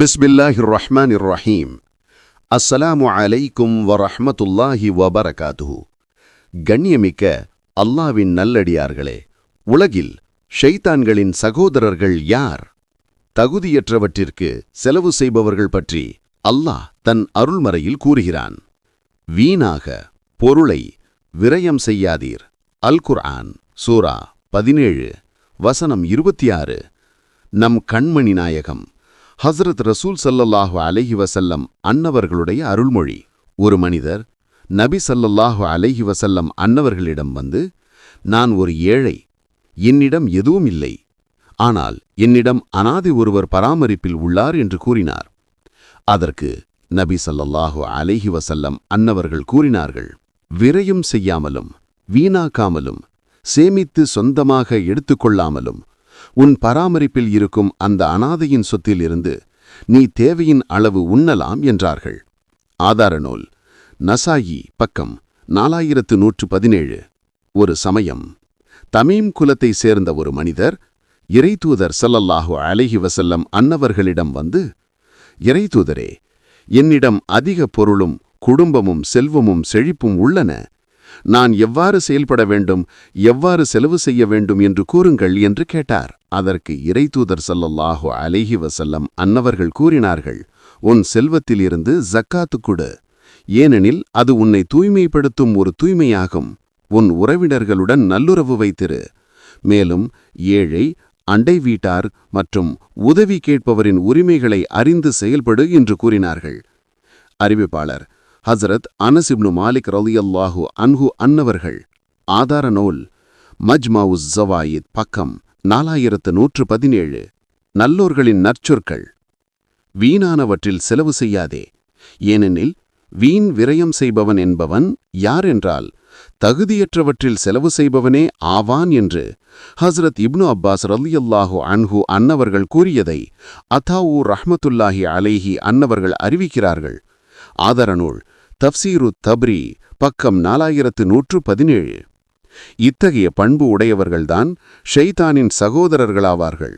பிஸ்மில்லாஹிர் இர் ரஹீம் அஸ்ஸலாமு அலைக்கும் வரஹ்மத்துல்லாஹி வபரகாத்துஹு கண்ணியமிக்க அல்லாவின் நல்லடியார்களே உலகில் ஷைத்தான்களின் சகோதரர்கள் யார்? தகுதியற்றவற்றிற்கு செலவு செய்பவர்கள் பற்றி அல்லாஹ் தன் அருள்மறையில் கூறுகிறான். வீணாக பொருளை விரயம் செய்யாதீர். அல் குர்ஆன் சூரா பதினேழு வசனம் இருபத்தி ஆறு. நம் கண்மணி நாயகம் ஹஸ்ரத் ரசூல் சல்லல்லாஹு அலஹி வசல்லம் அன்னவர்களுடைய அருள்மொழி. ஒரு மனிதர் நபி சல்லல்லாஹு அலஹி வசல்லம் அன்னவர்களிடம் வந்து நான் ஒரு ஏழை என்னிடம் எதுவும் இல்லை. ஆனால் என்னிடம் அனாதை ஒருவர் பராமரிப்பில் உள்ளார் என்று கூறினார். அதற்கு நபி சல்லல்லாஹு அலஹி வசல்லம் அன்னவர்கள் கூறினார்கள் விரையும் செய்யாமலும் வீணாக்காமலும் சேமித்து சொந்தமாக எடுத்துக்கொள்ளாமலும் உன் பராமரிப்பில் இருக்கும் அந்த அனாதையின் சொத்திலிருந்து நீ தேவையின் அளவு உண்ணலாம் என்றார்கள். ஆதார நூல் நசாயி பக்கம் நாலாயிரத்து நூற்று பதினேழு. ஒரு சமயம் தமீம் குலத்தை சேர்ந்த ஒரு மனிதர் இறைதூதர் சல்லல்லாஹு அலஹி வசல்லம் அன்னவர்களிடம் வந்து இறைதூதரே என்னிடம் அதிக பொருளும் குடும்பமும் செல்வமும் செழிப்பும் உள்ளன. நான் எவ்வாறு செயல்பட வேண்டும் எவ்வாறு செலவு செய்ய வேண்டும் என்று கூறுங்கள் என்று கேட்டார். அதற்கு இறைதூதர் சல்லல்லாஹு அலைஹி வசல்லம் அன்னவர்கள் கூறினார்கள் உன் செல்வத்திலிருந்து ஜக்காத்து கொடு. ஏனெனில் அது உன்னை தூய்மைப்படுத்தும் ஒரு தூய்மையாகும். உன் உறவினர்களுடன் நல்லுறவு வைத்திரு. மேலும் ஏழை அண்டை வீட்டார் மற்றும் உதவி கேட்பவரின் உரிமைகளை அறிந்து செயல்படு என்று கூறினார்கள். அறிவிப்பாளர் ஹசரத் அனஸ் இப்னு மாலிக் ரலியல்லாஹு அன்ஹு அன்னவர்கள். ஆதார நூல் மஜ்மாவுஸ் ஜவாயித் பக்கம் நாலாயிரத்து நூற்று பதினேழு. நல்லோர்களின் நற்சொற்கள். வீணானவற்றில் செலவு செய்யாதே. ஏனெனில் வீண் விரயம் செய்பவன் என்பவன் யார் என்றால் தகுதியற்றவற்றில் செலவு செய்பவனே ஆவான் என்று ஹஸ்ரத் இப்னு அப்பாஸ் ரலியல்லாஹு அன்ஹு அன்னவர்கள் கூறியதை அத்தாவு ரஹ்மத்துல்லாஹி அலைஹி அன்னவர்கள் அறிவிக்கிறார்கள். ஆதரநூல் தப்சீரு தப்ரி பக்கம் நாலாயிரத்து நூற்று பதினேழு. இத்தகைய பண்பு உடையவர்கள்தான் ஷெய்தானின் சகோதரர்களாவார்கள்.